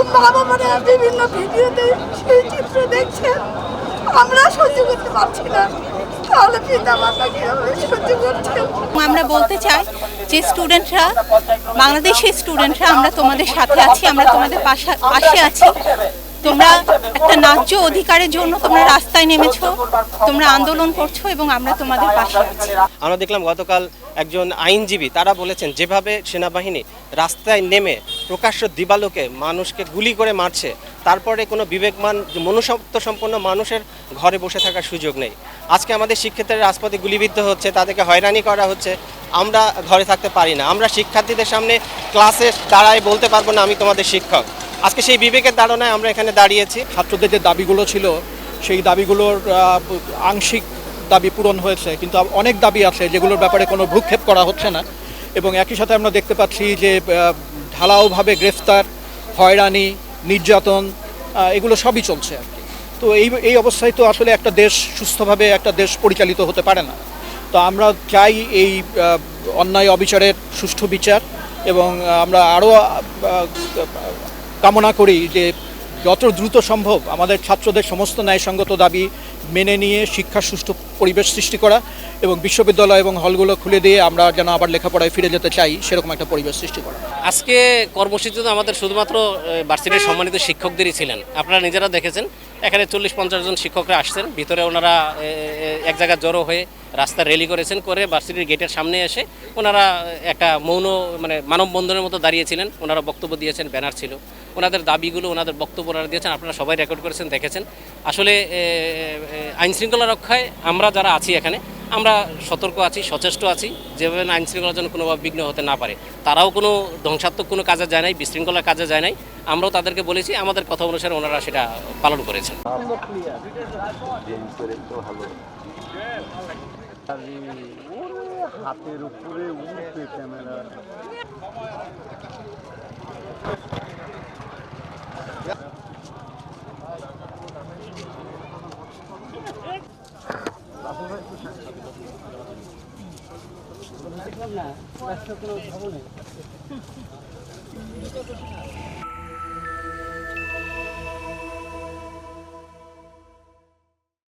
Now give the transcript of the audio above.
এবং বাবা মারা বিভিন্ন ভিডিওতে সেই চিত্র দেখছেন। আমরা সহ্য করতে পারছি না। তাহলে পিতা মাতা কীভাবে সহ্য করছেন? আমরা বলতে চাই যে স্টুডেন্টরা বাংলাদেশের স্টুডেন্টরা আমরা তোমাদের সাথে আছি আমরা তোমাদের পাশা- পাশে আছি। তোমরা একটা ন্যায্য অধিকারের জন্য তোমরা রাস্তায় নেমেছো তোমরা আন্দোলন করছ এবং আমরা তোমাদের পাশে আছি। আমরা দেখলাম গতকাল একজন আইনজীবী তারা বলেছেন যেভাবে সেনাবাহিনী রাস্তায় নেমে প্রকাশ্য দিবালোকে মানুষকে গুলি করে মারছে। তারপরে কোনো বিবেকমান, মনুষ্যত্ব সম্পন্ন মানুষের ঘরে বসে থাকার সুযোগ নেই। আজকে আমাদের শিক্ষার্থীরা রাজপথে গুলিবিদ্ধ হচ্ছে, তাদেরকে হয়রানি করা হচ্ছে। আমরা ঘরে থাকতে পারি না। আমরা শিক্ষার্থীদের সামনে ক্লাসে দাঁড়ায় বলতে পারব না, আমি তোমাদের শিক্ষক। আজকে সেই বিবেকের ধারণায় আমরা এখানে দাঁড়িয়েছি। ছাত্রদের যে দাবিগুলো ছিল, সেই দাবিগুলোর আংশিক দাবি পূরণ হয়েছে। কিন্তু অনেক দাবি আছে, যেগুলোর ব্যাপারে কোনো ভ্রুক্ষেপ করা হচ্ছে না। এবং একই সাথে আমরা দেখতে পাচ্ছি যে ঢালাওভাবে গ্রেফতার, হয়রানি, নির্যাতন এগুলো সবই চলছে আর কি। তো এই এই অবস্থায় তো আসলে একটা দেশ সুস্থভাবে একটা দেশ পরিচালিত হতে পারে না। তো আমরা চাই এই অন্যায় অবিচারের সুষ্ঠু বিচার এবং আমরা আরও কামনা করি যে যত দ্রুত সম্ভব আমাদের ছাত্রদের সমস্ত ন্যায়সঙ্গত দাবি মেনে নিয়ে শিক্ষা সুষ্ঠু পরিবেশ সৃষ্টি করা এবং বিশ্ববিদ্যালয় এবং হলগুলো খুলে দিয়ে আমরা যেন আবার লেখাপড়ায় ফিরে যেতে চাই, সেরকম একটা পরিবেশ সৃষ্টি করা। আজকে কর্মসূচিতে আমাদের শুধুমাত্র বার্ষিকের সম্মানিত শিক্ষকদেরই ছিলেন। আপনারা নিজেরা দেখেছেন এখানে চল্লিশ পঞ্চাশ জন শিক্ষকরা আসছেন। ভিতরে ওনারা এক জায়গায় জড়ো হয়ে রাস্তা রেলি করেছেন, করে ভার্সিটির গেটের সামনে এসে ওনারা একটা মৌন মানে মানববন্ধনের মতো দাঁড়িয়েছিলেন। ওনারা বক্তব্য দিয়েছেন, ব্যানার ছিল। ওনাদের দাবিগুলো, ওনাদের বক্তব্য ওনারা দিয়েছেন, আপনারা সবাই রেকর্ড করেছেন, দেখেছেন। আসলে আইনশৃঙ্খলা রক্ষায় আমরা যারা আছি এখানে আমরা সতর্ক আছি, সচেষ্ট আছি। যেভাবে আইন শৃঙ্খলার জন্য কোনোভাবে বিঘ্ন হতে না পারে। তারাও কোনো ধ্বংসাত্মক কোনো কাজে যায় নাই, বিশৃঙ্খলার কাজে যায় নাই। আমরাও তাদেরকে বলেছি, আমাদের কথা অনুসারে ওনারা সেটা পালন করেছেন। হাতের উপরে উঠবে ক্যামেরা